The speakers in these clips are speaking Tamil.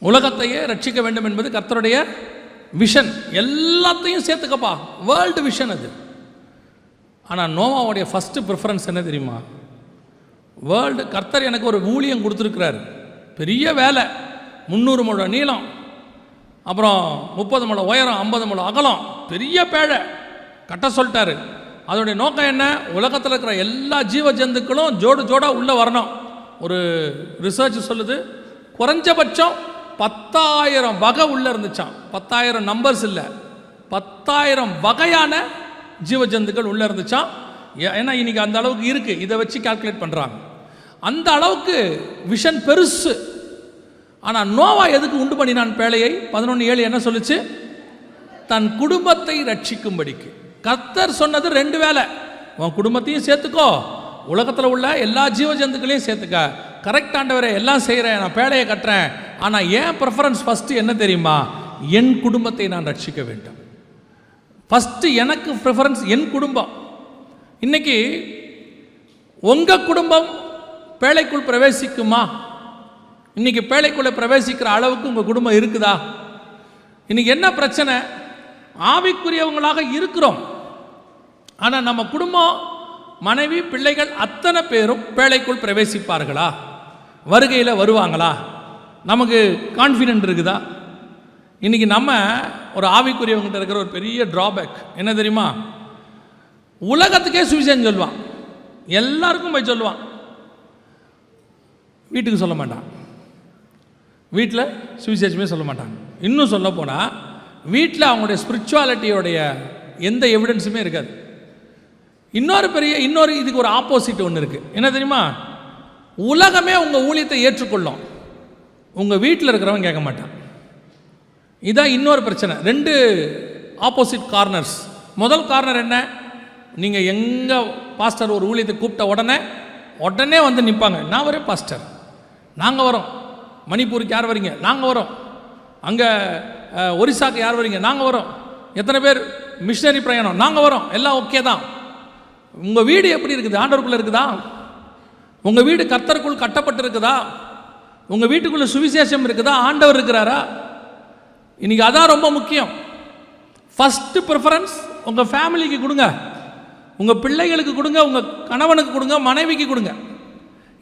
உலகத்தையே ரட்சிக்க வேண்டும் என்பது கர்த்தருடைய விஷன் எல்லாத்தையும் சேர்த்துக்கப்பா. வேர்ல்டு விஷன் அது. ஆனால் நோவாவுடைய ஃபஸ்ட்டு ப்ரிஃபரன்ஸ் என்ன தெரியுமா? வேர்ல்டு கர்த்தர் எனக்கு ஒரு ஊழியம் கொடுத்துருக்கிறாரு. பெரிய வேலை. முந்நூறு முழ நீளம். அப்புறம் முப்பது முழ உயரம் ஐம்பது முழம் அகலம். பெரிய பேழை. கட்ட சொல்லிட்டாரு. அதோடைய நோக்கம் என்ன? உலகத்தில் இருக்கிற எல்லா ஜீவ ஜந்துக்களும் ஜோடு ஜோடாக உள்ளே வரணும். ஒரு ரிசர்ச் சொல்லுது. குறைஞ்சபட்சம் பத்தாயிரம் வகை உள்ளே இருந்துச்சான் பத்தாயிரம் நம்பர்ஸ் இல்லை. பத்தாயிரம் வகையான ஜீவ ஜந்துக்கள் உள்ளே இருந்துச்சான் ஏ- ஏன்னா இன்னைக்கு அந்த அளவுக்கு இருக்குது இதை வச்சு கால்குலேட் பண்ணுறாங்க அந்த அளவுக்கு விஷன் பெருசு. ஆனால் நோவா எதுக்கு உண்டு பண்ணினான் பேழையை? பதினொன்று ஏழு என்ன சொல்லுச்சு? தன் குடும்பத்தை ரட்சிக்கும்படிக்கு. கர்த்தர் சொன்னது ரெண்டு வேலை உன் குடும்பத்தையும் சேர்த்துக்கோ. உலகத்தில் உள்ள எல்லா ஜீவ ஜந்துக்களையும் சேர்த்துக்க. கரெக்ட் ஆண்டவரே எல்லாம் செய்கிறேன் நான் பேடையை கட்டுறேன். ஆனால் ஏன் ப்ரிஃபரன்ஸ் ஃபஸ்ட்டு என்ன தெரியுமா? என் குடும்பத்தை நான் ரட்சிக்க வேண்டும். ஃபஸ்ட்டு எனக்கு ப்ரிஃபரன்ஸ் என் குடும்பம். இன்னைக்கு உங்கள் குடும்பம் பேழைக்குள் பிரவேசிக்குமா? இன்னைக்கு பேழைக்குள்ளே பிரவேசிக்கிற அளவுக்கு உங்கள் குடும்பம் இருக்குதா? இன்னைக்கு என்ன பிரச்சனை? ஆவிக்குரியவங்களாக இருக்கிறோம். ஆனால் நம்ம குடும்பம் மனைவி பிள்ளைகள் அத்தனை பேரும் பேழைக்குள் பிரவேசிப்பார்களா? வருகையில் வருவாங்களா? நமக்கு கான்ஃபிடென்ட் இருக்குதா? இன்னைக்கு நம்ம ஒரு ஆவிக்குரியவங்ககிட்ட இருக்கிற ஒரு பெரிய ட்ராபேக் என்ன தெரியுமா? உலகத்துக்கே சுவிசேஷம் சொல்லுவான். எல்லாருக்கும் போய் சொல்லுவான். வீட்டுக்கு சொல்ல மாட்டான். வீட்டில் சுவிசேஷமே சொல்ல மாட்டாங்க இன்னும் சொல்ல போனால் வீட்டில் அவங்களுடைய ஸ்பிரிச்சுவாலிட்டியோடைய எந்த எவிடன்ஸுமே இருக்காது. இன்னொரு பெரிய இன்னொரு இதுக்கு ஒரு ஆப்போசிட் ஒன்று இருக்குது என்ன தெரியுமா? உலகமே உங்கள் ஊழியத்தை ஏற்றுக்கொள்ளும். உங்கள் வீட்டில் இருக்கிறவன் கேட்க மாட்டான். இதான் இன்னொரு பிரச்சனை. ரெண்டு ஆப்போசிட் கார்னர்ஸ் முதல் கார்னர் என்ன? நீங்கள் எங்கே பாஸ்டர் ஒரு ஊழியத்தை கூப்பிட்ட உடனே உடனே வந்து நிற்பாங்க நான் வரேன் பாஸ்டர் நாங்கள் வரோம். மணிப்பூருக்கு யார் வரீங்க? நாங்கள் வரோம். அங்கே ஒரிசாக்கு யார் வரீங்க? நாங்கள் வரோம். எத்தனை பேர்? மிஷினரி பிரயாணம். நாங்கள் வரோம். எல்லாம் ஓகே தான். உங்கள் வீடு எப்படி இருக்குது? ஆண்டவருக்குள்ளே இருக்குதா? உங்கள் வீடு கர்த்தருக்குள் கட்டப்பட்டிருக்குதா? உங்கள் வீட்டுக்குள்ளே சுவிசேஷம் இருக்குதா? ஆண்டவர் இருக்கிறாரா? இன்னைக்கு அதான் ரொம்ப முக்கியம். ஃபஸ்ட்டு ப்ரிஃபரன்ஸ் உங்கள் ஃபேமிலிக்கு கொடுங்க. உங்கள் பிள்ளைகளுக்கு கொடுங்க உங்கள் கணவனுக்கு கொடுங்க மனைவிக்கு கொடுங்க.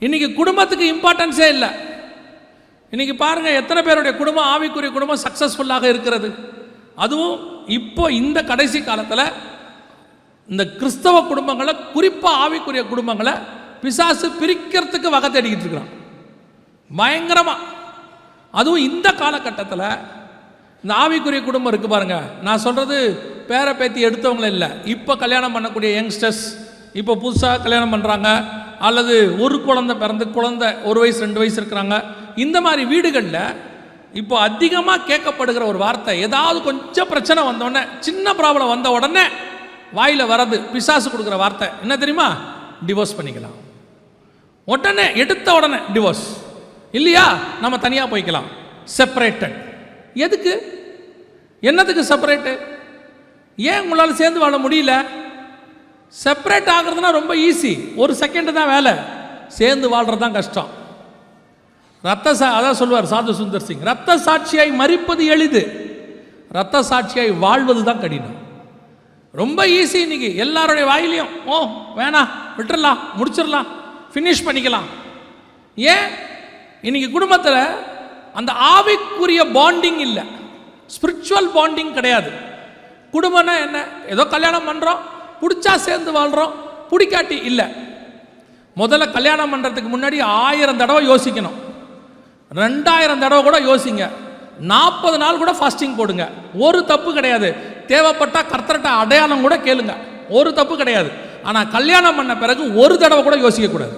இன்றைக்கி குடும்பத்துக்கு இம்பார்ட்டன்ஸே இல்லை. இன்றைக்கி பாருங்கள் எத்தனை பேருடைய குடும்பம் ஆவிக்குரிய குடும்பம் சக்ஸஸ்ஃபுல்லாக இருக்கிறது. அதுவும் இப்போ இந்த கடைசி காலத்தில் இந்த கிறிஸ்தவ குடும்பங்களை குறிப்பாக ஆவிக்குரிய குடும்பங்களை பிசாசு பிரிக்கிறதுக்கு வகை தேடிக்கிட்டு இருக்கிறான். பயங்கரமாக அதுவும் இந்த காலகட்டத்தில் இந்த ஆவிக்குரிய குடும்பம் இருக்குது பாருங்கள் நான் சொல்கிறது பேர பேத்தி எடுத்தவங்கள இல்லை. இப்போ கல்யாணம் பண்ணக்கூடிய யங்ஸ்டர்ஸ் இப்போ புதுசாக கல்யாணம் பண்ணுறாங்க அல்லது ஒரு குழந்தை பிறந்து குழந்தை ஒரு வயசு ரெண்டு வயசு இருக்கிறாங்க. இந்த மாதிரி வீடுகளில் இப்போ அதிகமாக கேட்கப்படுகிற ஒரு வார்த்தை ஏதாவது கொஞ்சம் பிரச்சனை வந்தோடனே சின்ன ப்ராப்ளம் வந்த உடனே வாயில் வர்றது பிசாசு கொடுக்குற வார்த்தை. என்ன தெரியுமா? டிவோர்ஸ் பண்ணிக்கலாம். உடனே எடுத்த உடனே டிவோர்ஸ் இல்லையா? நம்ம தனியாக போய்க்கலாம். செப்பரேட்டட் எதுக்கு? என்னத்துக்கு செப்பரேட்டு ஏன் உங்களால் சேர்ந்து வாழ முடியல? செப்பரேட் ஆகிறதுனா ரொம்ப ஈஸி ஒரு செகண்டு தான் வேலை. சேர்ந்து வாழ்கிறது தான் கஷ்டம். ரத்த சா அதான் சொல்வார் சாது சுந்தர் சிங். ரத்த சாட்சியாய் மறிப்பது எளிது. ரத்த சாட்சியாய் வாழ்வது தான் கடினம். ரொம்ப ஈஸி இன்னைக்கு. எல்லாருடைய வாயிலையும் ஓ வேணாம் விட்டுறலாம் முடிச்சிடலாம். ஃபினிஷ் பண்ணிக்கலாம். ஏன்? இன்னைக்கு குடும்பத்தில் அந்த ஆவிக்குரிய பாண்டிங் இல்லை. ஸ்பிரிச்சுவல் பாண்டிங் கிடையாது. குடும்பம்னா என்ன? ஏதோ கல்யாணம் பண்ணுறோம் பிடிச்சா சேர்ந்து வாழ்கிறோம் பிடிக்காட்டி இல்லை. முதல்ல கல்யாணம் பண்ணுறதுக்கு முன்னாடி ஆயிரம் தடவை யோசிக்கணும். ரெண்டாயிரம் தடவை கூட யோசிங்க. நாற்பது நாள் கூட ஃபாஸ்டிங் போடுங்க. ஒரு தப்பு கிடையாது. தேவைப்பட்டா கர்த்தர்கிட்ட அடையாளம் கூட கேளுங்க. ஒரு தப்பு கிடையாது. ஆனால் கல்யாணம் பண்ண பிறகு ஒரு தடவை கூட யோசிக்கக்கூடாது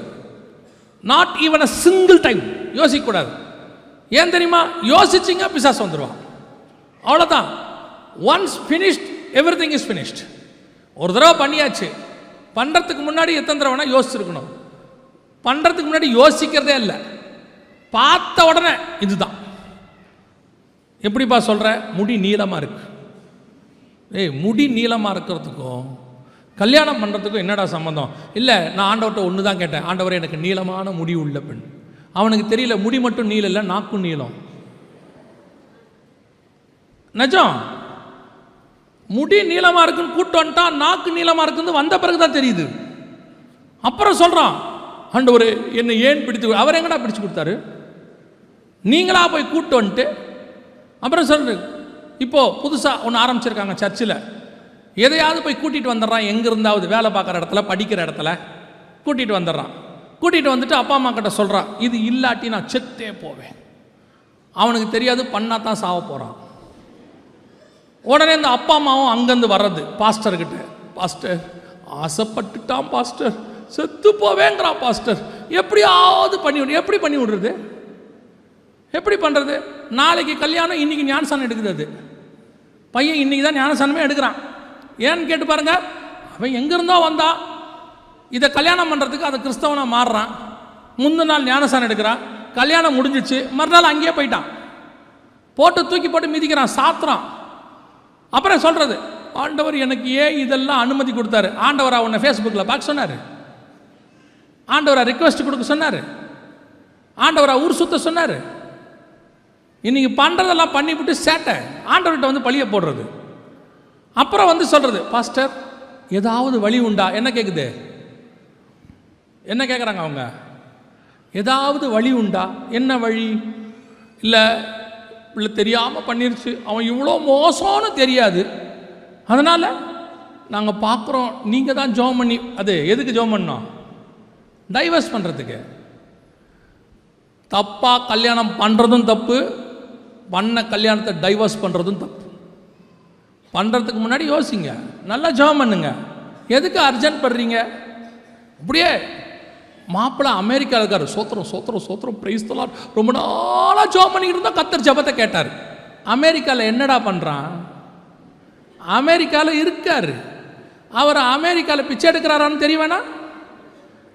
not even a single time யோசிக்கக்கூடாது ஏன் தெரியுமா? யோசிச்சிங்க பிசாசு வந்துடுவான் அவ்வளோதான் once finished everything is finished ஒரு தடவை பண்ணியாச்சு. பண்ணுறதுக்கு முன்னாடி எத்தனை தடவைனா யோசிச்சிருக்கணும். பண்ணுறதுக்கு முன்னாடி யோசிக்கிறதே இல்லை. பார்த்த உடனே இதுதான். எப்படிப்பா சொல்கிற முடி நீளமாக இருக்கு. ஏய் முடி நீளமாக இருக்கிறதுக்கும் கல்யாணம் பண்ணுறதுக்கும் என்னடா சம்மந்தம் இல்லை நான் ஆண்டவர்கிட்ட ஒன்று தான் கேட்டேன். ஆண்டவரே எனக்கு நீளமான முடி உள்ள பெண். அவனுக்கு தெரியல முடி மட்டும் நீளம் இல்லை நாக்கும் நீளம். நிஜம் முடி நீளமாக இருக்குன்னு கூட்டு வந்துட்டான் நாக்கு நீளமாக இருக்குன்னு வந்த பிறகு தான் தெரியுது. அப்புறம் சொல்கிறான் ஆண்டவர் என்னை ஏன் பிடித்து அவர் எங்கடா பிடிச்சு கொடுத்தாரு? நீங்களா போய் கூட்டு வந்துட்டு அப்புறம் சொல்கிறேன் இப்போது புதுசாக ஒன்று ஆரம்பிச்சிருக்காங்க சர்ச்சில். எதையாவது போய் கூட்டிகிட்டு வந்துடுறான் எங்கே இருந்தாவது வேலை பார்க்குற இடத்துல படிக்கிற இடத்துல கூட்டிகிட்டு வந்துடுறான். கூட்டிகிட்டு வந்துட்டு அப்பா அம்மா கிட்ட சொல்கிறான் இது இல்லாட்டி நான் செத்தே போவேன். அவனுக்கு தெரியாது பண்ணா தான் சாவ போகிறான் உடனே இந்த அப்பா அம்மாவும் அங்கேருந்து வர்றது பாஸ்டர்கிட்ட பாஸ்டர் ஆசைப்பட்டுட்டான் பாஸ்டர் செத்து போவேங்கிறான் பாஸ்டர் எப்படியாவது பண்ணி விடு எப்படி பண்ணி விடுறது? எப்படி பண்ணுறது நாளைக்கு கல்யாணம் இன்றைக்கி ஞானசானம் எடுக்குது அது. பையன் இன்னைக்கு தான் ஞானசானமே எடுக்கிறான். ஏன்னு கேட்டு பாருங்க. அவன் எங்கேருந்தோ வந்தான் இதை கல்யாணம் பண்ணுறதுக்கு அதை கிறிஸ்தவனாக மாறுறான். முந்தின நாள் ஞானசானம் எடுக்கிறான். கல்யாணம் முடிஞ்சிச்சு. மறுநாள் அங்கேயே போயிட்டான். போட்டு தூக்கி போட்டு மிதிக்கிறான் சாத்துறான். அப்புறம் சொல்கிறது ஆண்டவர் எனக்கு ஏன் இதெல்லாம் அனுமதி கொடுத்தாரு. ஆண்டவரா உன்னை ஃபேஸ்புக்கில் பார்க்க சொன்னார். ஆண்டவரா ரிக்வெஸ்ட் கொடுக்க சொன்னார். ஆண்டவரா ஊர் சுத்த சொன்னார். இன்னைக்கு பண்ணுறதெல்லாம் பண்ணிவிட்டு சேட்டை. ஆண்டவர்கிட்ட வந்து பழிய போடுறது. அப்புறம் வந்து சொல்கிறது பாஸ்டர் ஏதாவது வழி உண்டா? என்ன கேட்குது என்ன கேட்குறாங்க அவங்க? ஏதாவது வழி உண்டா? என்ன வழி? இல்லை இல்லை தெரியாமல் பண்ணிருச்சு. அவன் இவ்வளோ மோசம்னு தெரியாது. அதனால் நாங்கள் பார்க்குறோம் நீங்கள் தான் ஜோம் பண்ணி அது எதுக்கு ஜோம் பண்ணோம்? டைவர்ஸ் பண்ணுறதுக்கு தப்பாக கல்யாணம் பண்ணுறதும் தப்பு பண்ண கல்யாணத்தை டைவர்ஸ் பண்ணுறதும் தப்பு. பண்ணுறதுக்கு முன்னாடி யோசிங்க. நல்லா ஜெபம் பண்ணுங்க. எதுக்கு அர்ஜென்ட் படுறீங்க அப்படியே மாப்பிள்ளை அமெரிக்காவில் இருக்கார். சோத்திரம் சோத்திரம் சோத்திரம். பிரைஸ்தலாம் ரொம்ப நாளாக ஜோம் பண்ணிக்கிட்டு இருந்தால் கத்தர் ஜெபத்தை கேட்டார். அமெரிக்காவில் என்னடா பண்ணுறான் அமெரிக்காவில் இருக்கார். அவர் அமெரிக்காவில் பிச்சை எடுக்கிறாரான்னு தெரிய வேணாம்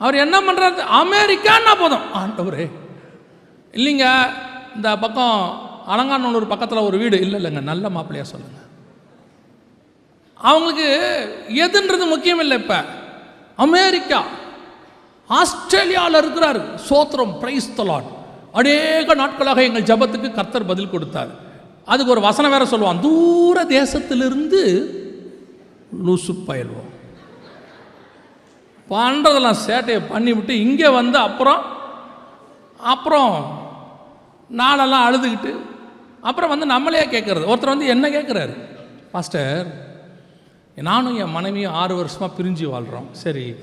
அவர் என்ன பண்ணுறாரு அமெரிக்கான்னா போதும். ஆண்டவரே. இல்லைங்க இந்த பக்கம் அலங்காநல்லூர் பக்கத்தில் ஒரு வீடு. இல்லை இல்லைங்க நல்ல மாப்பிள்ளையாக சொல்லுங்கள் அவங்களுக்கு எதுன்றது முக்கியம் இல்லை இப்போ. அமெரிக்கா ஆஸ்திரேலியாவில் இருக்கிறார். சோத்திரம் பிரைஸ் தலாட் அநேக நாட்களாக எங்கள் ஜபத்துக்கு கர்த்தர் பதில் கொடுத்தார். அதுக்கு ஒரு வசனம் வேற சொல்லுவான். தூர தேசத்திலிருந்து லூசு பயில்வோம். பண்ணுறதெல்லாம் சேட்டையை பண்ணிவிட்டு இங்கே வந்து அப்புறம் அப்புறம் நாளெல்லாம் அழுதுகிட்டு அப்புறம் வந்து நம்மளே கேட்குறது. ஒருத்தர் வந்து என்ன கேட்குறாரு? பாஸ்டர் நானும் என் மனைவியும் ஆறு வருஷமாக பிரிஞ்சு வாழ்கிறோம் சரி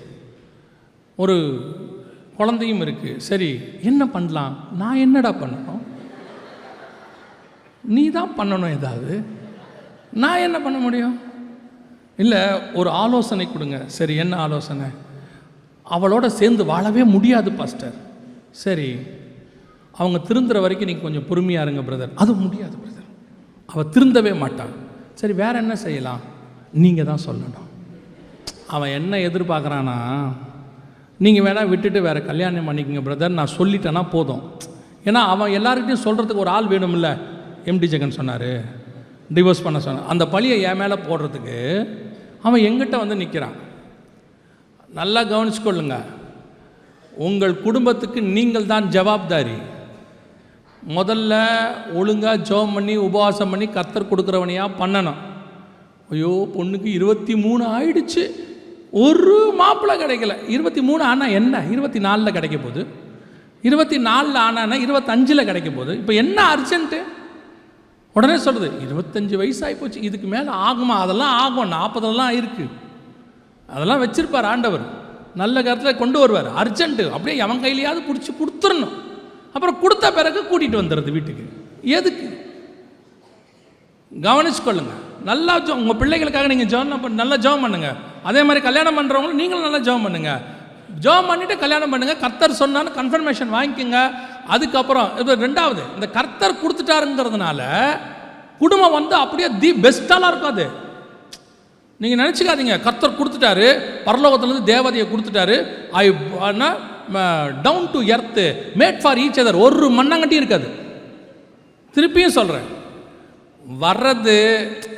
ஒரு குழந்தையும் இருக்குது சரி என்ன பண்ணலாம்? நான் என்னடா பண்ணணும்? நீ தான் பண்ணணும் ஏதாவது? நான் என்ன பண்ண முடியும்? இல்லை ஒரு ஆலோசனை கொடுங்க. சரி என்ன ஆலோசனை? அவளோட சேர்ந்து வாழவே முடியாது பாஸ்டர். சரி அவங்க திருந்துற வரைக்கும் நீங்கள் கொஞ்சம் பொறுமையாக இருங்க பிரதர். அது முடியாது பிரதர். அவள் திருந்தவே மாட்டான் சரி வேற என்ன செய்யலாம்? நீங்கள் தான் சொல்லணும். அவன் என்ன எதிர்பார்க்குறானா நீங்கள் வேணால் விட்டுட்டு வேறு கல்யாணம் பண்ணிக்கங்க பிரதர் நான் சொல்லிட்டேன்னா போதும். ஏன்னா அவன் எல்லாருக்கிட்டையும் சொல்கிறதுக்கு ஒரு ஆள் வேணும்ல எம்டி ஜெகன் சொன்னார். டிவோர்ஸ் பண்ண சொன்னார் அந்த பழியை என் மேலே போடுறதுக்கு அவன் எங்கிட்ட வந்து நிற்கிறான் நல்லா கவனிச்சுக்கொள்ளுங்க. உங்கள் குடும்பத்துக்கு நீங்கள் தான் ஜவாப்தாரி. முதல்ல ஒழுங்காக ஜெபம் பண்ணி உபவாசம் பண்ணி கத்தர் கொடுக்குறவனையாக பண்ணணும். ஐயோ பொண்ணுக்கு இருபத்தி மூணு ஆயிடுச்சு. ஒரு மாப்பிள்ளை கிடைக்கல. இருபத்தி மூணு ஆனால் என்ன? இருபத்தி நாலில் கிடைக்க போகுது இருபத்தி நாலில் ஆனானா இருபத்தஞ்சில் கிடைக்க போகுது இப்போ என்ன அர்ஜென்ட்டு? உடனே சொல்கிறது இருபத்தஞ்சி வயசாகி போச்சு இதுக்கு மேலே ஆகுமா? அதெல்லாம் ஆகும் நாற்பதெல்லாம் இருக்குது அதெல்லாம் வச்சிருப்பார் ஆண்டவர். நல்ல கருத்தில் கொண்டு வருவார். அர்ஜென்ட்டு அப்படியே எவன் கையிலையாவது பிடிச்சி கொடுத்துடணும் அப்புறம் கொடுத்த பிறகு கூட்டிகிட்டு வந்துடுறது வீட்டுக்கு. எதுக்கு? கவனிச்சுக்கொள்ளுங்க. நல்லா ஜோ உங்கள் பிள்ளைகளுக்காக நீங்கள் ஜோம் நல்லா ஜெபம் பண்ணுங்க. அதே மாதிரி கல்யாணம் பண்ணுறவங்களும் நீங்களும் நல்லா ஜெபம் பண்ணுங்க. ஜெபம் பண்ணிட்டு கல்யாணம் பண்ணுங்க. கர்த்தர் சொன்னான்னு கன்ஃபர்மேஷன் வாங்கிக்கோங்க. அதுக்கப்புறம் இது ரெண்டாவது இந்த கர்த்தர் கொடுத்துட்டாருங்கிறதுனால குடும்பம் வந்து அப்படியே தி பெஸ்ட்டாலாம் இருக்கும் அது. நீங்கள் நினச்சிக்காதீங்க. கர்த்தர் கொடுத்துட்டாரு. பரலோகத்துலேருந்து தேவதையை கொடுத்துட்டாரு. I down to earth made for each other ஒரு மண்ணாங்கட்டியும் இருக்காது. திருப்பியும் சொல்கிறேன் வர்றது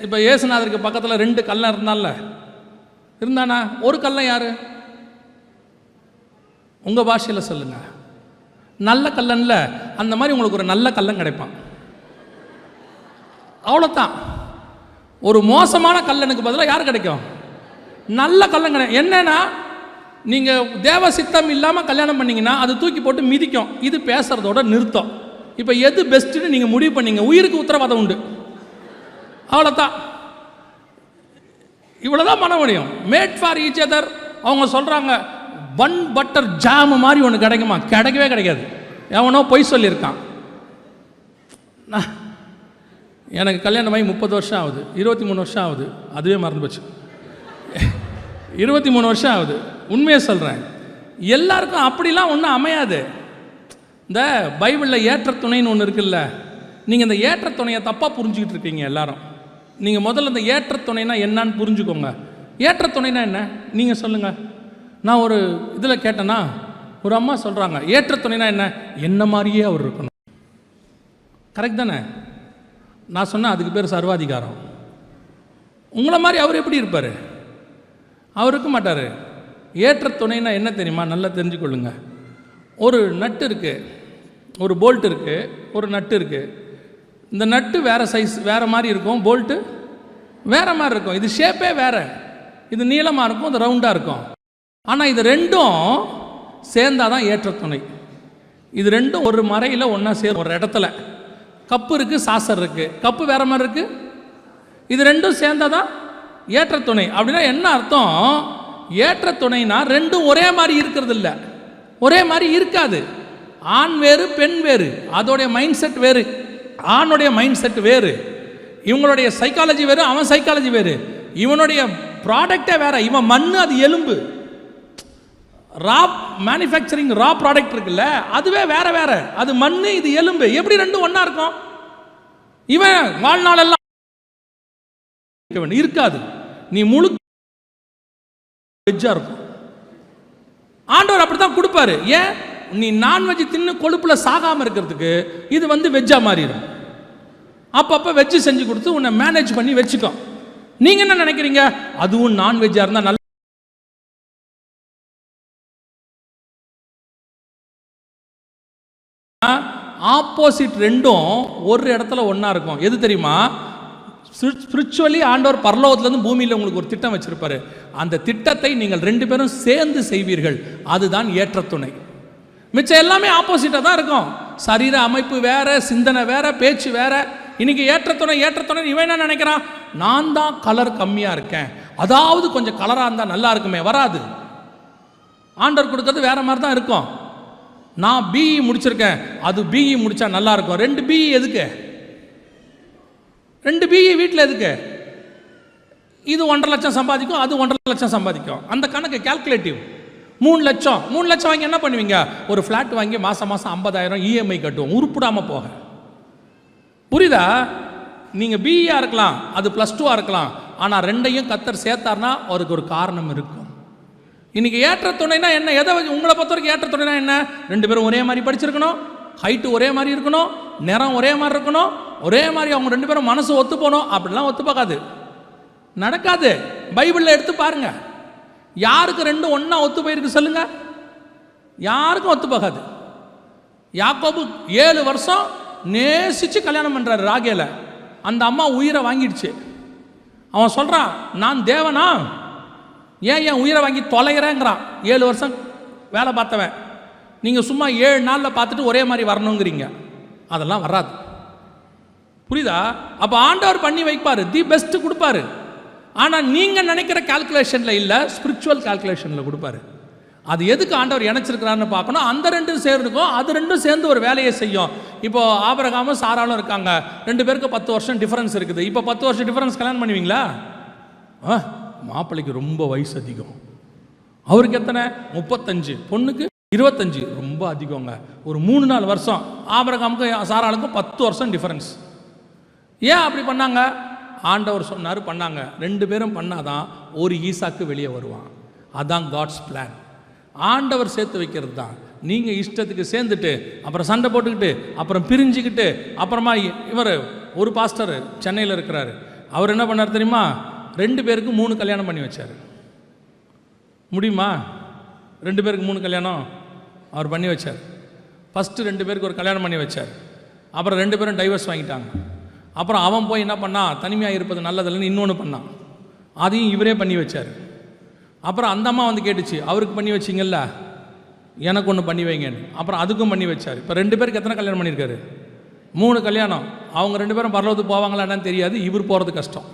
இப்போ ஏசுநாதருக்கு பக்கத்தில் ரெண்டு கல்லம் இருந்தால இருந்தானா? ஒரு கல்லம் யாரு? உங்கள் பாஷையில் சொல்லுங்க. நல்ல கல்லன்ல அந்த மாதிரி உங்களுக்கு ஒரு நல்ல கல்லம் கிடைப்பான். அவ்வளோதான் ஒரு மோசமான கல்லனுக்கு பதிலாக யார் கிடைக்கும்? நல்ல கல்லன் கிடைக்கும் என்னன்னா நீங்கள் தேவ சித்தம் இல்லாமல் கல்யாணம் பண்ணீங்கன்னா அது தூக்கி போட்டு மிதிக்கும். இது பேசுகிறதோட நிறுத்தம். இப்போ எது பெஸ்ட்டுன்னு நீங்கள் முடிவு பண்ணீங்க. உயிருக்கு உத்தரவாதம் உண்டு. அவ்வளோதான் இவ்வளோதான் பண்ண மேட் ஃபார் ஈச் அதர் அவங்க சொல்கிறாங்க பன் பட்டர் ஜாம் மாதிரி ஒன்று கிடைக்குமா? கிடைக்கவே கிடைக்காது. எவனோ பொய் சொல்லியிருக்கான். நான் எனக்கு கல்யாணம் ஆகி முப்பது வருஷம் ஆகுது. இருபத்தி மூணு வருஷம் ஆகுது. அதுவே மறந்து போச்சு. இருபத்தி மூணு வருஷம் ஆகுது. உண்மையை சொல்கிறேன் எல்லாருக்கும் அப்படிலாம் ஒன்றும் அமையாது. இந்த பைபிளில் ஏற்ற துணைன்னு ஒன்று இருக்குல்ல. நீங்கள் இந்த ஏற்ற துணையை தப்பாக புரிஞ்சுக்கிட்டு இருக்கீங்க எல்லாரும். நீங்கள் முதல்ல இந்த ஏற்ற துணைனா என்னன்னு புரிஞ்சுக்கோங்க. ஏற்ற துணைனா என்ன? நீங்கள் சொல்லுங்கள் நான் ஒரு இதில் கேட்டேன்னா ஒரு அம்மா சொல்கிறாங்க ஏற்ற துணைனா என்ன? என்ன மாதிரியே அவர் இருக்கணும். கரெக்ட் தானே? நான் சொன்னேன் அதுக்கு பேர் சர்வாதிகாரம். உங்களை மாதிரி அவர் எப்படி இருப்பார்? அவர் இருக்க மாட்டார். ஏற்ற துணைனா என்ன தெரியுமா? நல்லா தெரிஞ்சுக்கொள்ளுங்க. ஒரு நட்டு இருக்குது ஒரு போல்ட் இருக்குது ஒரு நட்டு இருக்குது இந்த நட்டு வேறு சைஸ் வேறு மாதிரி இருக்கும் போல்ட்டு வேறு மாதிரி இருக்கும். இது ஷேப்பே வேறு. இது நீளமாக இருக்கும் இது ரவுண்டாக இருக்கும். ஆனால் இது ரெண்டும் சேர்ந்தாதான் ஏற்ற துணை இது ரெண்டும் ஒரு மறையில் ஒன்றா சேரும் ஒரு இடத்துல. கப்பு இருக்குது சாசர் இருக்குது கப்பு வேறு மாதிரி இருக்குது இது ரெண்டும் சேர்ந்தாதான் ஏற்ற துணை அப்படின்னா என்ன அர்த்தம்? ஏற்ற துணைனா ரெண்டும் ஒரே மாதிரி இருக்கிறது இல்லை ஒரே மாதிரி இருக்காது. ஆண் வேறு பெண் வேறு. அதோடைய மைண்ட் செட் வேறு. ஆணுடைய மைண்ட் செட் வேறு. இவங்களுடைய சைக்காலஜி வேறு அவன் சைக்காலஜி வேறு. இவனுடைய ப்ராடக்டே வேற இவன் மண்ணு அது எலும்பு. ரா மேனுஃபேக்சரிங் ரா ப்ராடக்ட் இருக்குல்ல அதுவே வேற வேற. அது மண்ணு இது எலும்பு. எப்படி ரெண்டும் ஒன்றா இருக்கும்? இவன் வாழ்நாளெல்லாம் இருக்காது. நீ முழு வெஜ்ஜாக இருக்கும். ஆண்டவர் அப்படித்தான் கொடுப்பாரு. ஏன்? நீ நான்வெஜ் தின்னு கொழுப்பில் சாகாமல் இருக்கிறதுக்கு இது வந்து வெஜ்ஜா மாறிடும். அப்பப்போ வெஜ்ஜு செஞ்சு கொடுத்து உன்னை மேனேஜ் பண்ணி வச்சுக்கோ. நீங்கள் என்ன நினைக்கிறீங்க? அதுவும் நான்வெஜ்ஜாக இருந்தால் நல்ல ஆப்போசிட் ரெண்டும் ஒரு இடத்துல ஒன்றா இருக்கும். எது தெரியுமா? ஸ்பிரிச்சுவலி ஆண்டவர் பரலோகத்துலேருந்து பூமியில் உங்களுக்கு ஒரு திட்டம் வச்சுருப்பாரு. அந்த திட்டத்தை நீங்கள் ரெண்டு பேரும் சேர்ந்து செய்வீர்கள். அதுதான் ஏற்ற துணை மிச்சம் எல்லாமே ஆப்போசிட்டாக தான் இருக்கும். சரீர அமைப்பு வேற சிந்தனை வேற பேச்சு வேற. இன்னைக்கு ஏற்றத்துணை ஏற்றத்துணை இவன் என்ன நினைக்கிறான்? நான் தான் கலர் கம்மியாக இருக்கேன். அதாவது கொஞ்சம் கலராக இருந்தால் நல்லா இருக்குமே வராது. ஆண்டர் கொடுக்கறது வேற மாதிரி தான் இருக்கும். நான் பிஇ முடிச்சிருக்கேன். அது பிஇ முடிச்சா நல்லா இருக்கும். ரெண்டு பிஇ எதுக்கு? ரெண்டு பிஇ வீட்டில் எதுக்கு? இது ஒன்றரை லட்சம் சம்பாதிக்கும் அது ஒன்றரை லட்சம் சம்பாதிக்கும். அந்த கணக்கு கால்குலேட்டிவ் மூணு லட்சம். மூணு லட்சம் வாங்கி என்ன பண்ணுவீங்க? ஒரு ஃப்ளாட் வாங்கி மாதம் மாதம் ஐம்பதாயிரம் இஎம்ஐ கட்டுவோம் உருப்பிடாமல் போக. புரியுதா? நீங்கள் பிஇயாக இருக்கலாம் அது ப்ளஸ் டூவாக இருக்கலாம் ஆனால் ரெண்டையும் கத்தர் சேர்த்தார்னா அவருக்கு ஒரு காரணம் இருக்கும். இன்னைக்கு ஏற்ற துணைனா என்ன? எதை உங்களை பொறுத்த வரைக்கும் ஏற்ற துணைனா என்ன? ரெண்டு பேரும் ஒரே மாதிரி படிச்சிருக்கணும் ஹைட்டு ஒரே மாதிரி இருக்கணும் நிறம் ஒரே மாதிரி இருக்கணும் ஒரே மாதிரி அவங்க ரெண்டு பேரும் மனசு ஒத்து போகணும் அப்படிலாம் ஒத்து பார்க்காது நடக்காது. பைபிளில் எடுத்து பாருங்க. யாருக்கு ரெண்டும் ஒன்றா ஒத்து போயிருக்கு சொல்லுங்க? யாருக்கும் ஒத்து போகாது. யாக்கோபு ஏழு வருஷம் நேசித்து கல்யாணம் பண்ணுறாரு ராகேல. அந்த அம்மா உயிரை வாங்கிடுச்சு. அவன் சொல்கிறான் நான் தேவனா? ஏன் என் உயிரை வாங்கி தொலைகிறேங்கிறான் ஏழு வருஷம் வேலை பார்த்தவன். நீங்கள் சும்மா ஏழு நாளில் பார்த்துட்டு ஒரே மாதிரி வரணுங்கிறீங்க. அதெல்லாம் வராது. புரியுதா? அப்போ ஆண்டவர் பண்ணி வைப்பார். தி பெஸ்ட்டு கொடுப்பாரு. ஆனால் நீங்கள் நினைக்கிற கால்குலேஷனில் இல்லை ஸ்பிரிச்சுவல் கால்குலேஷனில் கொடுப்பாரு. அது எதுக்கு ஆண்டவர் இணைச்சிருக்கிறான்னு பார்க்கணும். அந்த ரெண்டும் சேர்ந்துக்கும் அது ரெண்டும் சேர்ந்து ஒரு வேலையை செய்யும். இப்போ ஆபரகாமும் சாராலும் இருக்காங்க. ரெண்டு பேருக்கு பத்து வருஷம் டிஃபரன்ஸ் இருக்குது. இப்போ பத்து வருஷம் டிஃபரன்ஸ் கல்யாணம் பண்ணுவீங்களா? ஆ மாப்பிள்ளைக்கு ரொம்ப வயசு அதிகம். அவருக்கு எத்தனை? முப்பத்தஞ்சு. பொண்ணுக்கு இருபத்தஞ்சு. ரொம்ப அதிகங்க. ஒரு மூணு நாலு வருஷம். ஆபரகாமுக்கும் சாராளுக்கும் பத்து வருஷம் டிஃபரன்ஸ் ஏன் அப்படி பண்ணாங்க? ஆண்டவர் சொன்னார் பண்ணாங்க. ரெண்டு பேரும் பண்ணாதான் ஒரு ஈசாக்கு வெளியே வருவான். அதான் காட்ஸ் பிளான் ஆண்டவர் சேர்த்து வைக்கிறது தான் நீங்கள் இஷ்டத்துக்கு சேர்ந்துட்டு அப்புறம் சண்டை போட்டுக்கிட்டு அப்புறம் பிரிஞ்சுக்கிட்டு அப்புறமா இவர் ஒரு பாஸ்டர் சென்னையில் இருக்கிறாரு. அவர் என்ன பண்ணார் தெரியுமா? ரெண்டு பேருக்கு மூணு கல்யாணம் பண்ணி வச்சார். முடியுமா? ரெண்டு பேருக்கு மூணு கல்யாணம் அவர் பண்ணி வச்சார். ஃபஸ்ட்டு ரெண்டு பேருக்கு ஒரு கல்யாணம் பண்ணி வச்சார். அப்புறம் ரெண்டு பேரும் டைவர்ஸ் வாங்கிட்டாங்க. அப்புறம் அவன் போய் என்ன பண்ணான் தனிமையாக இருப்பது நல்லதில்லைன்னு இன்னொன்று பண்ணான். அதையும் இவரே பண்ணி வச்சார். அப்புறம் அந்த அம்மா வந்து கேட்டுச்சு அவருக்கு பண்ணி வச்சிங்கல்ல? எனக்கு ஒன்று பண்ணி வைங்கன்னு. அப்புறம் அதுக்கும் பண்ணி வச்சார். இப்போ ரெண்டு பேருக்கு எத்தனை கல்யாணம் பண்ணியிருக்காரு? மூணு கல்யாணம். அவங்க ரெண்டு பேரும் பரலோகத்துக்கு போவாங்களா என்னன்னு தெரியாது இவர் போகிறது கஷ்டம்.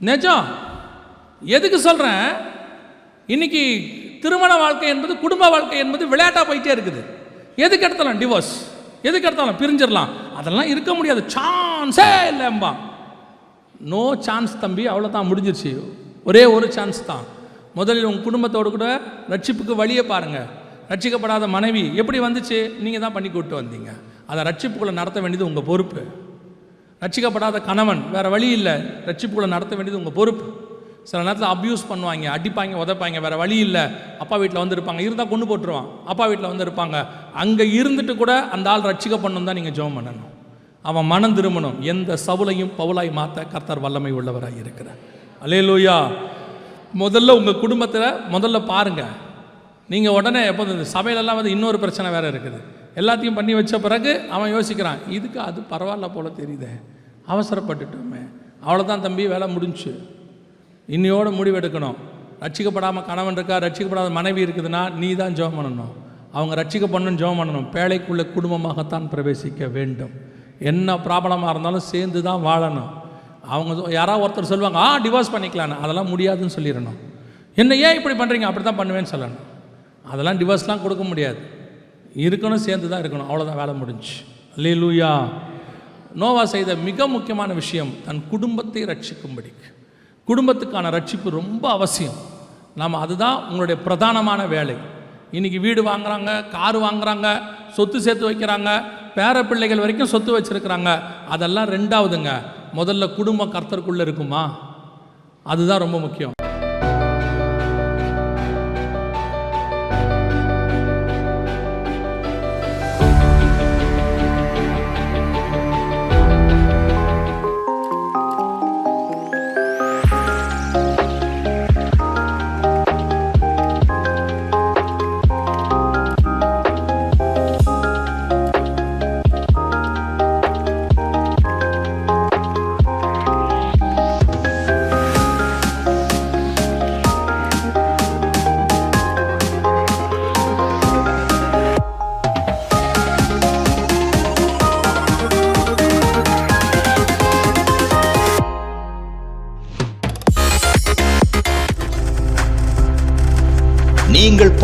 நிஜம். எதுக்கு சொல்கிறேன் இன்னைக்கு திருமண வாழ்க்கை என்பது குடும்ப வாழ்க்கை என்பது விளையாட்டாக போயிட்டே இருக்குது. எதுக்கு எடுத்தாலும் டிவோர்ஸ் எதுக்கு எடுத்தாலும் பிரிஞ்சிடலாம். அதெல்லாம் இருக்க முடியாது. சான்ஸே இல்லைம்பா நோ சான்ஸ் தம்பி அவ்வளோதான் முடிஞ்சிருச்சு. ஒரே ஒரு சான்ஸ் தான். முதலில் உங்கள் குடும்பத்தோடு கூட ரட்சிப்புக்கு வழியை பாருங்கள் ரட்சிக்கப்படாத மனைவி எப்படி வந்துச்சு? நீங்கள் தான் பண்ணி கூப்பிட்டு வந்தீங்க. அதை ரட்சிப்புக்குள்ளே நடத்த வேண்டியது உங்கள் பொறுப்பு. ரட்சிக்கப்படாத கணவன் வேறு வழி இல்லை. ரட்சிப்புக்குள்ளே நடத்த வேண்டியது உங்கள் பொறுப்பு. சில நேரத்தில் அப்யூஸ் பண்ணுவாங்க அடிப்பாங்க உதைப்பாங்க வேறு வழி இல்லை. அப்பா வீட்டில் வந்துருப்பாங்க இருந்தால் கொண்டு போட்டுருவான். அப்பா வீட்டில் வந்து இருப்பாங்க அங்கே இருந்துட்டு கூட அந்த ஆள் ரட்சிக்கப்படணும் தான் நீங்கள் ஜோம் பண்ணணும். அவன் மனம் திரும்பணும். எந்த சவுலையும் பவுலாய் மாற்ற கர்த்தர் வல்லமை உள்ளவராக இருக்கிறார். அலேலூயா முதல்ல உங்கள் குடும்பத்தில் முதல்ல பாருங்கள் நீங்கள் உடனே எப்போ சமையலெல்லாம் சபையிலெல்லாம் வந்து இன்னொரு பிரச்சனை வேறு இருக்குது. எல்லாத்தையும் பண்ணி வச்ச பிறகு அவன் யோசிக்கிறான் இதுக்கு அது பரவாயில்ல போல் தெரியுதே. அவசரப்பட்டுட்டோமே. அவ்வளோதான் தம்பி வேலை முடிஞ்சுச்சு இன்னையோட முடிவெடுக்கணும். ரட்சிக்கப்படாமல் கணவன் இருக்கா ரட்சிக்கப்படாத மனைவி இருக்குதுன்னா நீ தான் ஜோம் பண்ணணும். அவங்க ரட்சிக்கப்படணும்னு ஜோம் பண்ணணும். பேழைக்குள்ள குடும்பமாகத்தான் பிரவேசிக்க வேண்டும். என்ன ப்ராப்ளமாக இருந்தாலும் சேர்ந்து தான் வாழணும். அவங்க யாராவது ஒருத்தர் சொல்லுவாங்க ஆ டிவோர்ஸ் பண்ணிக்கலான்னு. அதெல்லாம் முடியாதுன்னு சொல்லிடணும். என்ன ஏன் இப்படி பண்ணுறீங்க அப்படி தான் பண்ணுவேன்னு சொல்லணும். அதெல்லாம் டிவோர்ஸ்லாம் கொடுக்க முடியாது. இருக்கணும் சேர்ந்து தான் இருக்கணும். அவ்வளோதான் வேலை முடிஞ்சு. அல்லேலூயா. நோவா செய்த மிக முக்கியமான விஷயம் தன் குடும்பத்தை ரட்சிக்கும்படிக்கு குடும்பத்துக்கான ரட்சிப்பு ரொம்ப அவசியம். நாம் அதுதான் உங்களுடைய பிரதானமான வேலை. இன்னைக்கு வீடு வாங்குறாங்க கார் வாங்குறாங்க சொத்து சேர்த்து வைக்கிறாங்க பேர பிள்ளைகள் வரைக்கும் சொத்து வச்சிருக்கிறாங்க. அதெல்லாம் ரெண்டாவதுங்க. முதல்ல குடும்பம் கர்த்தருக்குள்ளே இருக்குமா? அதுதான் ரொம்ப முக்கியம்.